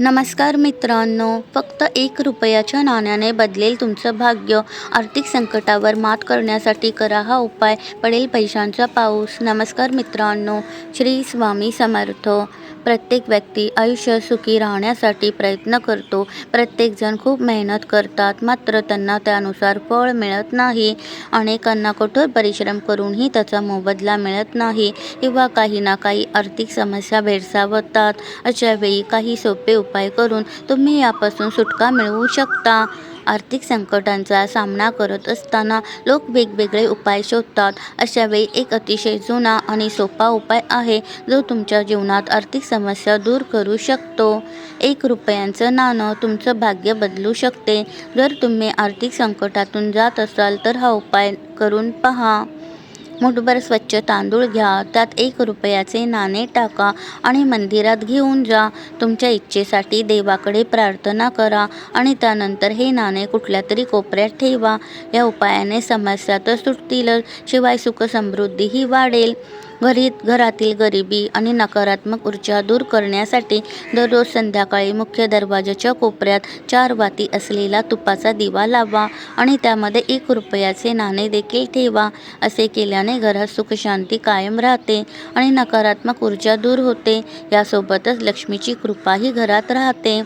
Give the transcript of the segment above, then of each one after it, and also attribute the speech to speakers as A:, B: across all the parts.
A: नमस्कार मित्रांनो फक्त एक रुपयाच्या नाण्याने बदलेल तुमचं भाग्य. आर्थिक संकटावर मात करण्यासाठी करा हा उपाय. पडेल पैशांचा पाऊस. नमस्कार मित्रांनो श्री स्वामी समर्थ. प्रत्येक व्यक्ती आयुष्य सुखी राहण्यासाठी प्रयत्न करतो. प्रत्येकजण खूप मेहनत करतात मात्र त्यांना त्यानुसार फळ मिळत नाही. अनेकांना कठोर परिश्रम करूनही त्याचा मोबदला मिळत नाही किंवा काही ना काही आर्थिक समस्या भेडसावतात. अशावेळी काही सोपे उपाय करून तुम्ही यापासून सुटका मिळवू शकता. आर्थिक संकटांचा सामना करत असताना लोक वेगवेगळे उपाय शोधतात. अशावेळी एक अतिशय जुना आणि सोपा उपाय आहे जो तुमच्या जीवनात आर्थिक समस्या दूर करू शकतो. एक रुपयांचं नाणं तुमचं भाग्य बदलू शकते. जर तुम्ही आर्थिक संकटातून जात असाल तर हा उपाय करून पहा. मुठभर स्वच्छ तांदूळ घ्या त्यात एक रुपयाचे नाणे टाका आणि मंदिरात घेऊन जा. तुमच्या इच्छेसाठी देवाकडे प्रार्थना करा आणि त्यानंतर हे नाणे कुठल्या तरी कोपऱ्यात ठेवा. या उपायाने समस्या तर सुटतीलच शिवाय सुखसमृद्धीही वाढेल. घरी घरातील गरिबी आणि नकारात्मक ऊर्जा दूर करण्यासाठी दररोज संध्याकाळी मुख्य दरवाजाच्या कोपऱ्यात चार वाती असलेला तुपाचा दिवा लावा आणि त्यामध्ये एक रुपयाचे नाणे देखील ठेवा. असे केल्याने घरात सुखशांती कायम राहते आणि नकारात्मक ऊर्जा दूर होते. यासोबतच लक्ष्मीची कृपाही घरात राहते.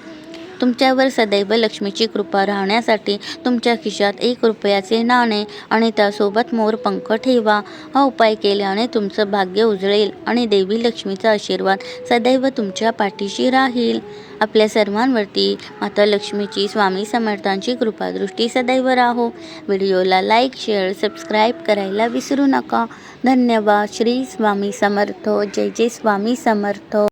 A: तुमच्यावर सदैव लक्ष्मीची कृपा राहण्यासाठी तुमच्या खिशात एक रुपयाचे नाणे आणि त्यासोबत मोरपंख ठेवा. हा उपाय केल्याने तुमचं भाग्य उजळेल आणि देवी लक्ष्मीचा आशीर्वाद सदैव तुमच्या पाठीशी राहील. आपल्या सर्वांवरती माता लक्ष्मीची स्वामी समर्थांची कृपादृष्टी सदैव राहो. व्हिडिओला लाईक शेअर सबस्क्राईब करायला विसरू नका. धन्यवाद. श्री स्वामी समर्थ. जय जय स्वामी समर्थ.